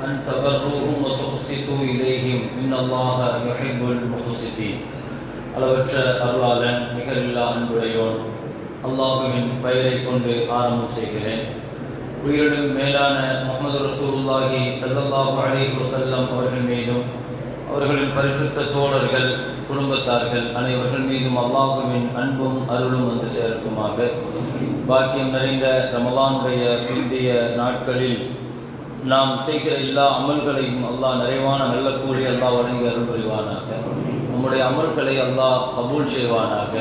أن تبروهم وتقسطوا إليهم إن الله يحب المقسطين அளவற்ற அருளாளன் நிகரில்லா அன்புடையோன் அல்லாஹுவின் பெயரை கொண்டு ஆரம்பம் செய்கிறேன் உயிரினும் மேலான முகமது ரசூலுல்லாஹி ஸல்லல்லாஹு அலைஹி வஸல்லம் அவர்கள் மீதும் அவர்களின் பரிசுத்த தோழர்கள் குடும்பத்தார்கள் அனைவர்கள் மீதும் அல்லாஹுவின் அன்பும் அருளும் வந்து சேர்க்குமாக பாக்கியம் நிறைந்த ரமலானுடைய பிந்திய நாட்களில் நாம் செய்கிற எல்லா அமல்களையும் அல்லாஹ் நிறைவான நல்ல கூலி அல்லாஹ் வழங்கி அருள் புரிவானாக. நம்முடைய அமல்களை அல்லாஹ் கபூல் செய்வானாக.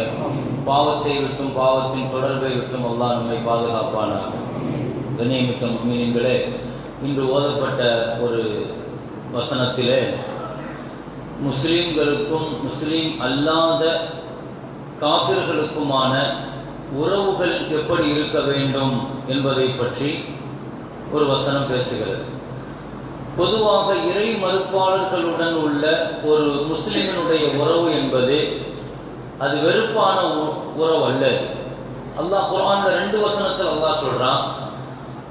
பாவத்தை விட்டும் பாவத்தின் தொடர்பை விட்டும் அல்லாஹ் நம்மை பாதுகாப்பானாக. கண்ணியமிக்க மீன்களே இன்று ஓதப்பட்ட ஒரு வசனத்திலே முஸ்லீம்களுக்கும் முஸ்லீம் அல்லாத காபிர்களுக்குமான உறவுகள் எப்படி இருக்க வேண்டும் என்பதை பற்றி ஒரு வசனம் பேசுகிறது. பொதுவாக இறை மறுப்பாளர்களுடன் உள்ள ஒரு முஸ்லிமினுடைய உறவு என்பது அது வெறுப்பான உ- உறவு அல்ல. அல்லாஹ் குரான் ரெண்டு வசனத்தில் அல்லாஹ் சொல்றான்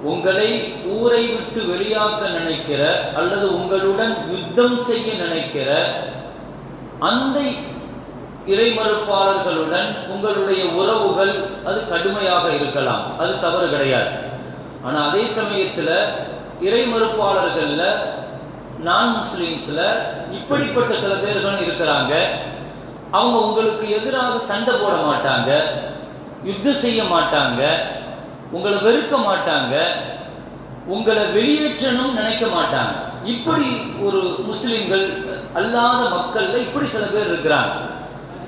உங்களை ஊரை விட்டு வெளியாக்க நினைக்கிற அல்லது உங்களுடன் யுத்தம் செய்ய நினைக்கிற அந்த இறை மறுப்பாளர்களுடன் உங்களுடைய உறவுகள் அது கடுமையாக இருக்கலாம். அது தவறு கிடையாது. ஆனா அதே சமயத்துல இறை மறுப்பாளர்கள்ல நான் முஸ்லீம்ஸில் இப்படிப்பட்ட சில பேர்கள் இருக்கிறாங்க. அவங்க உங்களுக்கு எதிராக சண்டை போட மாட்டாங்க. யுத்தம் செய்ய மாட்டாங்க. உங்களை வெறுக்க மாட்டாங்க. உங்களை வெளியேற்றணும் நினைக்க மாட்டாங்க. இப்படி ஒரு முஸ்லிம்கள் அல்லாத மக்கள்ல இப்படி சில பேர் இருக்கிறாங்க.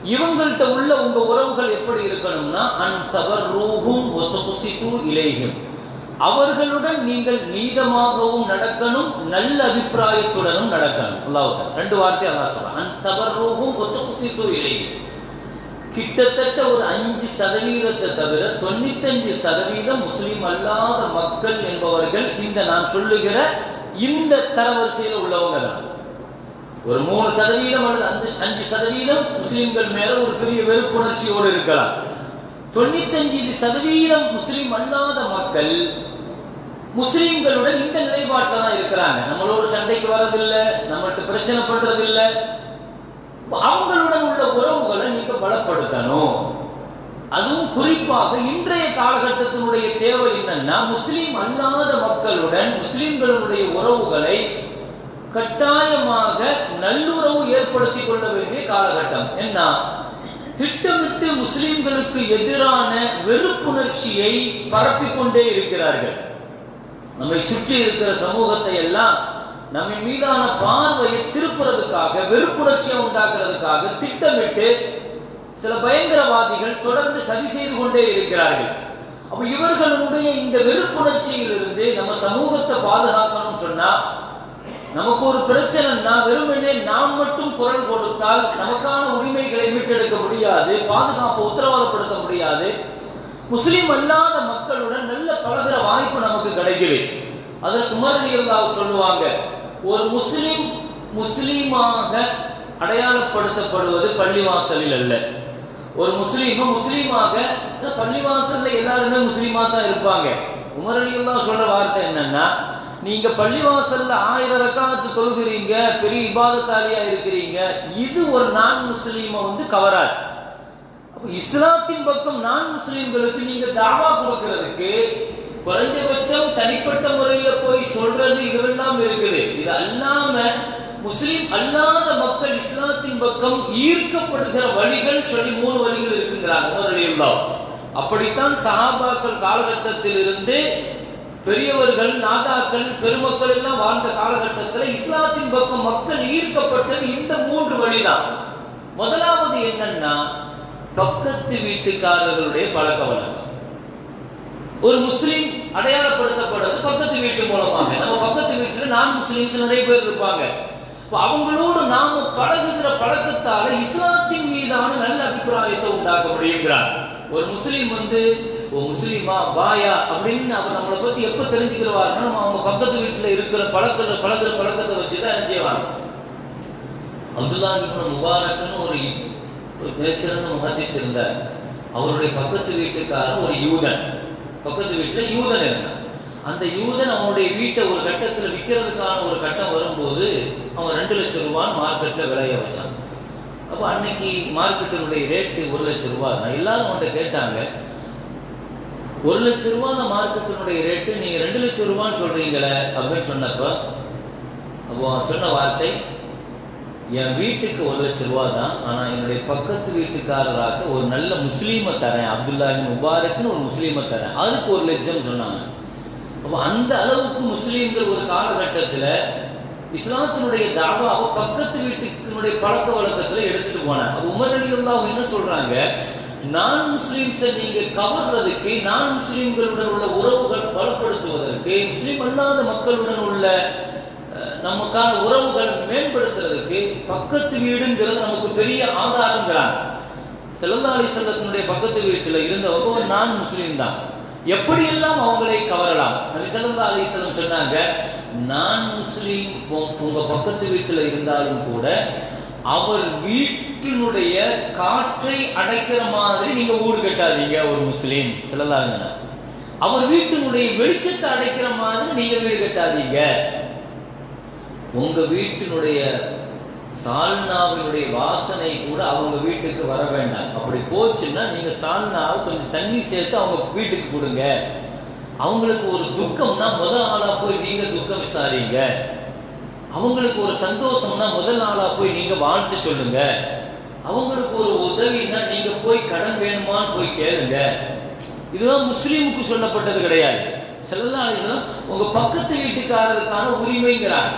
இவங்கள்ட்ட உள்ள உங்க உறவுகள் எப்படி இருக்கணும்னா அன் தவர் ரூஹும் இலேயும் அவர்களுடன் நீங்கள் நீதமாகவும் நடக்கணும் நல்ல அபிப்பிராயத்துடனும் நடக்கணும். அல்லாஹ் ரெண்டு வார்த்தை அல்லா சொல்றான். அன் தவர் ரூஹும் கிட்டத்தட்ட ஒரு அஞ்சு சதவீதத்தை தவிர தொண்ணூத்தஞ்சு சதவீதம் முஸ்லீம் அல்லாத மக்கள் என்பவர்கள் இந்த நான் சொல்லுகிற இந்த தரவரிசையில் உள்ளவங்க தான். ஒரு மூணு சதவீதம் அல்லது அஞ்சு அஞ்சு சதவீதம் முஸ்லீம்கள் மேல ஒரு பெரிய வெறுப்புணர்ச்சியோடு இருக்கலாம். தொண்ணூத்தஞ்சு சதவீதம் முஸ்லீம் அல்லாத மக்கள் முஸ்லீம்களுடன் இந்த நிலைப்பாட்டில் தான் இருக்கிறாங்க. நம்மளோட சண்டைக்கு வர்றதில்லை நம்மகிட்ட பிரச்சனை பண்றதில்லை. அவங்களுடன் உள்ள உறவுகளை நீங்க பலப்படுத்தணும். அதுவும் குறிப்பாக இன்றைய காலகட்டத்தினுடைய தேவை என்னன்னா முஸ்லீம் அல்லாத மக்களுடன் முஸ்லீம்களுடைய உறவுகளை கட்டாயமாக நல்லுறவு ஏற்படுத்திக் கொள்ள வேண்டிய காலகட்டம். என்ன? திட்டமிட்டு முஸ்லிம்களுக்கு எதிரான வெறுப்புணர்ச்சியை பரப்பிக் கொண்டே இருக்கிறார்கள். நம்மை சுற்றி இருக்கிற சமூகத்தை எல்லாம் நம்மை மீதான பார்வையை திருப்புறதுக்காக வெறுப்புணர்ச்சியை உண்டாக்குறதுக்காக திட்டமிட்டு சில பயங்கரவாதிகள் தொடர்ந்து சதி செய்து கொண்டே இருக்கிறார்கள். அப்ப இவர்களுடைய இந்த வெறுப்புணர்ச்சியிலிருந்து நம்ம சமூகத்தை பாதுகாக்கணும்னு சொன்னா நமக்கு ஒரு பிரச்சனைனா வெறுமனே நாம் மட்டும் குரல் கொடுத்தால் நமக்கான உரிமைகளை மீட்டெடுக்க முடியாது பாதுகாப்பை உத்தரவாதப்படுத்த முடியாது. முஸ்லிம் அல்லாத மக்களுடன் நல்ல பழகிற வாய்ப்பு நமக்கு கிடைக்குது அதற்கு மறுநிகழ்வாக சொல்லுவாங்க ஒரு முஸ்லிம் முஸ்லீமாக அடையாளப்படுத்தப்படுவது பள்ளிவாசலில் அல்ல. ஒரு முஸ்லீமும் முஸ்லீமாக பள்ளிவாசலில் பள்ளிவாசல்ல எல்லாருமே முஸ்லீமா தான் இருப்பாங்க. உமர் அலியெல்லாம் சொல்ற வார்த்தை என்னன்னா நீங்க பள்ளிவாசல்ல ஆயிரம் ரக்காத்து தொழுகிறீங்க பெரிய இபாதத்தாலியா இருக்கிறீங்க இது ஒரு நான் முஸ்லீமை வந்து கவராது. இஸ்லாத்தின் பக்கம் நான் முஸ்லீம்களுக்கு நீங்க தாவா கொடுக்கிறதுக்கு குறைந்தபட்சம் தனிப்பட்ட முறையில போய் சொல்றது இதெல்லாம் இருக்குது. இது அல்லாம முஸ்லீம் அல்லாத மக்கள் இஸ்லாத்தின் பக்கம் ஈர்க்கப்படுகிற வழிகள் சொல்லி மூணு வழிகள் இருக்குங்கிறாங்க. அப்படித்தான் சஹாபாக்கள் காலகட்டத்தில் இருந்து பெரியவர்கள் நாதாக்கள் பெருமக்கள் எல்லாம் வாழ்ந்த காலகட்டத்தில் இஸ்லாத்தின் பக்கம் மக்கள் ஈர்க்கப்பட்டது இந்த மூன்று வழிதான். முதலாவது என்னன்னா பக்கத்து வீட்டுக்காரர்களுடைய பழக்க வழக்கம். ஒரு முஸ்லீம் அடையாளப்படுத்தப்படுறது பக்கத்து வீட்டு மூலமாக. நம்ம பக்கத்து வீட்டுல நான் முஸ்லீம்ஸ் நிறைய பேர் இருப்பாங்க. அவங்களோடு நாம பழகுகிற பழக்கத்தால இஸ்லாத்தின் மீதான நல்ல அபிப்பிராயத்தை உண்டாக்க முடியுங்கிறார் ஒரு முஸ்லீம் வந்து ஓ முஸ்லீமா பாயா அப்படின்னு அவர் நம்மளை பத்தி எப்ப தெரிஞ்சுக்கிறவாருன்னா நம்ம அவங்க பக்கத்து வீட்டுல இருக்கிற பழக்கிற பழக்கிற பழக்கத்தை வச்சுதான் என்ன செய்வாங்க? அப்துல்லா இப்னு முபாரக்னு ஒரு ஒரு மிகச்சிறந்த முஹத்திஸ் இருந்தார். அவருடைய பக்கத்து வீட்டுக்காரன் ஒரு யூதன். பக்கத்து வீட்டுல யூதன் இருந்தான். அந்த யூதன் அவனுடைய வீட்டை ஒரு கட்டத்தில் விற்கிறதுக்கான ஒரு கட்டம் வரும்போது அவன் ரெண்டு லட்சம் ரூபான்னு மார்க்கெட்டில் விளைய வச்சான். அப்போ அன்னைக்கு மார்க்கெட்டினுடைய ரேட்டு ஒரு லட்சம் ரூபா தான் எல்லாரும் அவன்கிட்ட கேட்டாங்க ஒரு லட்சம் ரூபா அந்த மார்க்கெட்டினுடைய ரேட்டு நீங்கள் ரெண்டு லட்சம் ரூபான்னு சொல்கிறீங்களே அப்படின்னு சொன்னப்போ அப்போ சொன்ன வார்த்தை என் வீட்டுக்கு ஒரு லட்சம் ரூபா தான் ஆனால் என்னுடைய பக்கத்து வீட்டுக்காரராக ஒரு நல்ல முஸ்லீமை தரேன் அப்துல்லாஹின் முபாரக்னு ஒரு முஸ்லீமை தரேன். அதுக்கு ஒரு லட்சம் சொன்னாங்க. அப்போ அந்த அளவுக்கு முஸ்லீம்கள் ஒரு காலகட்டத்தில் இஸ்லாத்தினுடைய தாபாவை பக்கத்து வீட்டுக்கினுடைய பழக்க வழக்கத்தில் எடுத்துட்டு போனாங்க. அப்போ உமர் அலி என்ன சொல்றாங்க? நான் முஸ்லீம்ஸை நீங்க கவர்றதுக்கு நான் முஸ்லீம்களுடன் உள்ள உறவுகள் பலப்படுத்துவதற்கு முஸ்லீம் அல்லாத மக்களுடன் உள்ள நமக்கான உறவுகளை மேம்படுத்துறதுக்கு பக்கத்து வீடுங்கிறது நமக்கு பெரிய ஆதாரங்கிறார் செல்லல்லா செல்லத்தினுடைய பக்கத்து வீட்டில் இருந்தவங்க ஒரு நான் முஸ்லீம் தான். எப்படியெல்லாம் அவங்களை கவரலாம்? நபி ஸல்லல்லாஹு செல்லம் சொன்னாங்க நான் முஸ்லீம் உங்க பக்கத்து வீட்டில் இருந்தாலும் கூட அவர் வீட்டினுடைய காற்றை அடைக்கிற மாதிரி நீங்க ஊடு கட்டாதீங்க ஒரு முஸ்லீம். ஸல்லல்லாஹு அவர் வீட்டினுடைய வெளிச்சத்தை அடைக்கிற மாதிரி நீங்க வீடு கட்டாதீங்க. உங்க வீட்டினுடைய சால்னாவினுடைய வாசனை கூட அவங்க வீட்டுக்கு வர வேண்டாம். அப்படி போச்சுன்னா நீங்க சால்னாவை கொஞ்சம் தண்ணி சேர்த்து அவங்க வீட்டுக்கு கொடுங்க. அவங்களுக்கு ஒரு துக்கம்னா முதல் ஆளா போய் நீங்க துக்கம் விசாரிங்க. அவங்களுக்கு ஒரு சந்தோஷம்னா முதல் நாளா போய் நீங்க வாழ்த்து சொல்லுங்க. அவங்களுக்கு ஒரு உதவின்னா நீங்க போய் கடன் வேணுமான்னு போய் கேளுங்க. இதுதான் முஸ்லீமுக்கு சொல்லப்பட்டது கிடையாது. செல்லலாம் உங்க பக்கத்து வீட்டுக்காரருக்கான உரிமைங்கிறாங்க.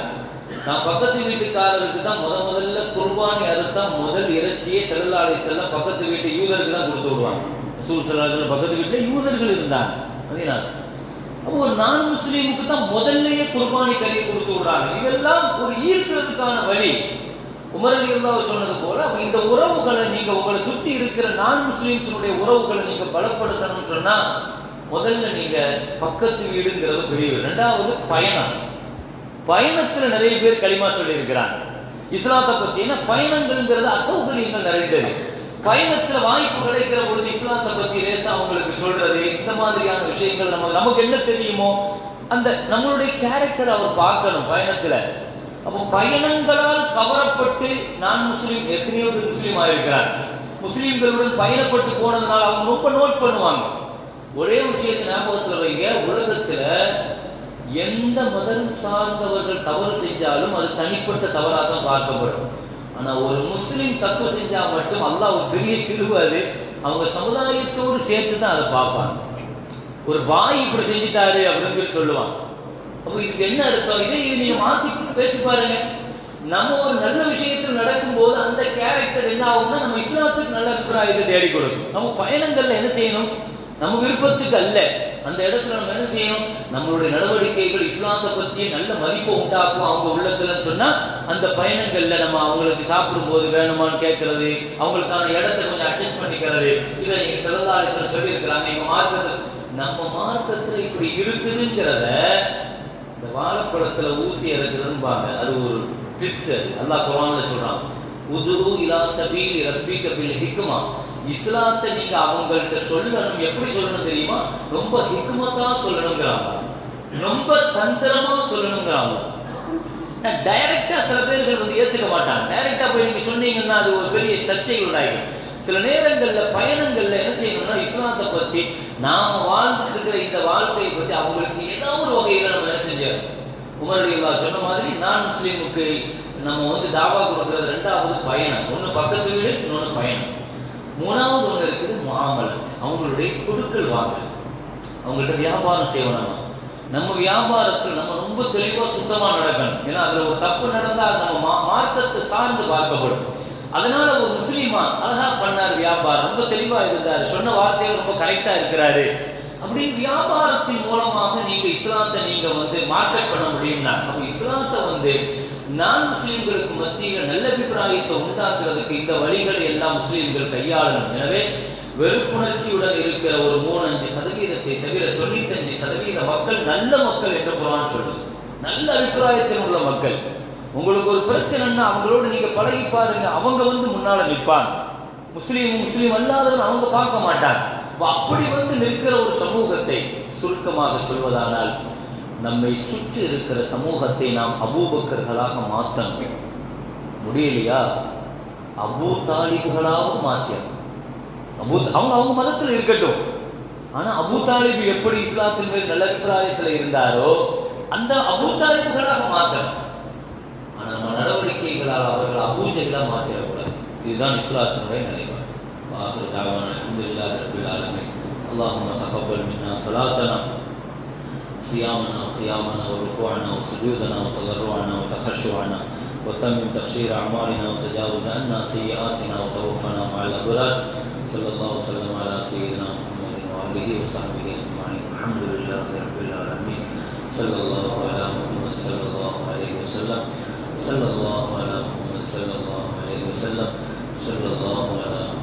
நான் பக்கத்து வீட்டுக்காரருக்கு தான் முத முதல்ல குர்பானி அறுத்தான் முதல் இறைச்சியே செல்லாலை செல்ல பக்கத்து வீட்டு யூதருக்கு தான் கொடுத்து விடுவாங்க. சூழ் செல்லாலை பக்கத்து வீட்டில் யூதர்கள் இருந்தாங்க. அதனால ஒரு நான் முஸ்லீமுக்கு தான் முதல்லயே குர்பானி கறி கொடுத்து விடுறாங்க. இதெல்லாம் ஒரு ஈர்க்கிறதுக்கான வழி. உமர் அலி அல்லாஹ் சொன்னது போல இந்த உறவுகளை நீங்க உங்களை சுத்தி இருக்கிற நான் முஸ்லீம்ஸுடைய உறவுகளை நீங்க பலப்படுத்தணும்னு சொன்னா முதல்ல நீங்க பக்கத்து வீடுங்கிறது பெரிய ரெண்டாவது பயணம். பயணத்துல நிறைய பேர் களிமா சொல்லியிருக்கிறாங்க. இஸ்லாத்தை பத்தினா பயணங்கள்ங்கிறது அசௌகரியங்கள் நிறைந்தது. பயணத்துல வாய்ப்பு கிடைக்கிற பொழுது இஸ்லாத்தை பத்தி லேசா அவங்களுக்கு சொல்றது இந்த மாதிரியான விஷயங்கள் நம்ம நமக்கு என்ன தெரியுமோ அந்த நம்மளுடைய கேரக்டர் அவர் பார்க்கணும் பயணத்துல. அப்போ பயணங்களால் கவரப்பட்டு நான் முஸ்லீம் எத்தனையோ பேர் முஸ்லீம் ஆயிருக்கிறார். முஸ்லீம்களுடன் பயணப்பட்டு போனதுனால அவங்க ரொம்ப நோட் பண்ணுவாங்க. ஒரே விஷயத்தை ஞாபகத்தில் வைங்க உலகத்துல எந்த மதம் சார்ந்தவர்கள் தவறு செஞ்சாலும் அது தனிப்பட்ட தவறாக தான் பார்க்கப்படும். ஆனா ஒரு முஸ்லீம் தப்பு செஞ்சா மட்டும் அல்லாஹ் ஒரு பெரிய திருவாரு அவங்க சமுதாயத்தோடு சேர்த்து தான் அதை பார்ப்பாங்க. ஒரு பாய் இப்படி செஞ்சுட்டாரு அப்படின்னு சொல்லி சொல்லுவாங்க. அப்போ இதுக்கு என்ன அர்த்தம்? இதே இது நீங்க மாத்தி பேசி பாருங்க. நம்ம ஒரு நல்ல விஷயத்தில் நடக்கும்போது அந்த கேரக்டர் என்ன ஆகும்னா நம்ம இஸ்லாத்துக்கு நல்ல அபிப்பிராயத்தை தேடி கொடுக்கும். நம்ம பயணங்கள்ல என்ன செய்யணும்? நம்ம விருப்பத்துக்கு அல்ல. அந்த இடத்துல நம்ம என்ன செய்யணும்? நம்மளுடைய நடவடிக்கைகள் இஸ்லாத்தை பற்றிய நல்ல மதிப்பை உண்டாக்கும் அவங்க உள்ளத்துலன்னு சொன்னா அந்த பயணங்கள்ல நம்ம அவங்களுக்கு சாப்பிடும் போது வேணுமான்னு கேட்கறது அவங்களுக்கான இடத்தை கொஞ்சம் அட்ஜஸ்ட் பண்ணிக்கிறது. இதை நீங்க செல்லதாரிசனம் சொல்லி இருக்கிறாங்க எங்க மார்க்கத்தில் நம்ம மார்க்கத்துல இப்படி இருக்குதுங்கிறத இந்த வாழைப்பழத்துல ஊசி இறக்குறதும்பாங்க. அது ஒரு ட்ரிக்ஸ் அது. அல்லா குரான்ல சொல்றான் உதுரு இலா சபீல் ரப்பிக பில் ஹிக்குமா இஸ்லாத்தை நீங்க அவங்கள்ட்ட சொல்லணும் எப்படி சொல்லணும் தெரியுமா? ரொம்ப ஹிக்மத்தா சொல்லணுங்கிறாங்க. ரொம்ப தந்திரமா சொல்லணுங்கிறாங்க. டைரக்டா சில பேர்கள் வந்து ஏத்துக்க மாட்டாங்க. டைரக்டா போய் நீங்க சொன்னீங்கன்னா அது ஒரு பெரிய சர்ச்சை உண்டாயிடும். சில நேரங்கள்ல பயணங்கள்ல என்ன செய்யணும்னா இஸ்லாத்தை பத்தி நாம வாழ்ந்துட்டு இருக்கிற இந்த வாழ்க்கையை பத்தி அவங்களுக்கு ஏதாவது ஒரு வகையில நம்ம என்ன செஞ்சோம் உமரடிகளா சொன்ன மாதிரி நான் முஸ்லீமுக்கு நம்ம வந்து தாவா கொடுக்கறது ரெண்டாவது பயணம். ஒண்ணு பக்கத்து வீடு இன்னொன்னு பயணம். மூணாவது ஒண்ணு இருக்குது மாமலத் அவங்களுடைய கொடுக்கல் வாங்கல் அவங்கள்ட்ட வியாபாரம் செய்யணும் நம்ம. வியாபாரத்தில் நம்ம ரொம்ப தெளிவாக சுத்தமாக நடக்கணும். ஏன்னா அதில் ஒரு தப்பு நடந்தால் அது நம்ம மா- மார்க்கத்தை சார்ந்து பார்க்கப்படும். அதனால ஒரு முஸ்லீமா அழகா பண்ணார் வியாபாரம். ரொம்ப தெளிவாக இருந்தார். சொன்ன வார்த்தைகள் ரொம்ப கரெக்டா இருக்கிறாரு. அப்படி வியாபாரத்தின் மூலமாக நீங்க இஸ்லாத்தை நீங்க வந்து மார்க்கெட் பண்ண முடியும்னா அப்போ இஸ்லாத்தை வந்து நான் முஸ்லிம்களுக்கு மத்தியில் நல்ல அபிப்பிராயத்தை உண்டாக்குறதுக்கு இந்த வழிகளை எல்லாம் முஸ்லிம்கள் கையாளணும். எனவே வெறுப்புணர்ச்சியுடன் இருக்கிற ஒரு மூணு அஞ்சு சதவீதத்தை தவிர தொண்ணூத்தஞ்சு சதவீத மக்கள் நல்ல மக்கள் என்று குரான் சொல்லுது. நல்ல அபிப்பிராயத்தில் உள்ள மக்கள். உங்களுக்கு ஒரு பிரச்சனைன்னா அவங்களோட நீங்க பழகி பாருங்க. அவங்க வந்து முன்னால நிற்பாங்க. முஸ்லீம் முஸ்லீம் அல்லாதவன் அவங்க பார்க்க மாட்டாங்க. அப்படி வந்து நிற்கிற ஒரு சமூகத்தை சுருக்கமாக சொல்வதானால் நம்மை சுற்றி இருக்கிற சமூகத்தை நாம் அபூபக்கர்களாக மாற்றணும் முடியலையா அபூ தாலிபுகளாக மாற்றியணும் அபூ அவங்க அவங்க மதத்தில் இருக்கட்டும் ஆனால் அபூ தாலிபு எப்படி இஸ்லாத்தின் மேல் நல்ல அபிப்பிராயத்தில் இருந்தாரோ அந்த அபூ தாலிபுகளாக மாற்றணும் ஆனால் நம்ம நடவடிக்கைகளால் அவர்கள் அபூஜைகளாக மாற்றிடக்கூடாது இதுதான் இஸ்லாத்தினுடைய நிலைப்பாடு வாசல் தாவான அல்ஹம்துலில்லாஹி ரப்பில் ஆலமீன் اللهم تقبل منا صلاتنا صيامنا وقيامنا وركوعنا وسجودنا وتضرعنا وتخشعنا وتمم تقصير اعمارنا وتجاوز عنا سيئاتنا وتوفنا مع الأبرار. صلى الله وسلم على سيدنا محمد وآله وصحبه أجمعين. الحمد لله رب العالمين. صلى الله على محمد صلى الله عليه وسلم. صلى الله على محمد صلى الله عليه وسلم. صلى الله على محمد